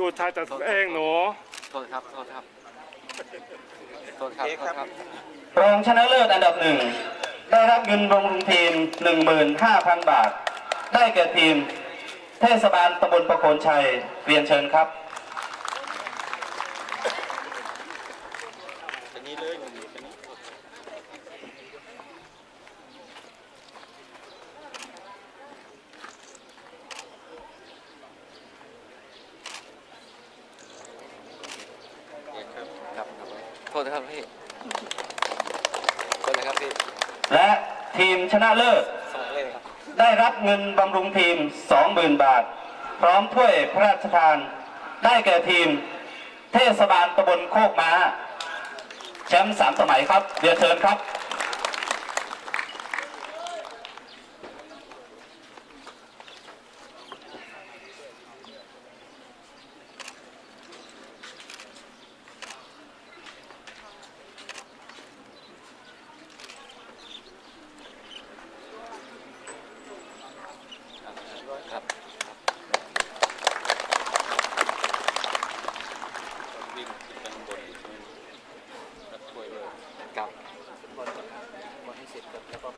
ดูถ่ายแต่ตัวเองหนูโทษครับโทษครับโทษครับโทษครับรองชนะเลิศอันดับหนึ่งได้รับเงินบำรุงทีม 15,000 บาท ได้แก่ทีม เทศบาลตำบลประโคนชัยเรียนเชิญครับอันนี้เลยอันนี้ ครับครับ โทษนะครับพี่โทษนะครับพี่และทีมชนะเลิศสมัครเล่นครับได้รับเงินบำรุงทีม 20,000 บาท พร้อมถ้วยพระราชทาน ได้แก่ทีม เทศบาลตำบลโคกม้า แชมป์สามสมัยครับ เรียนเชิญครับ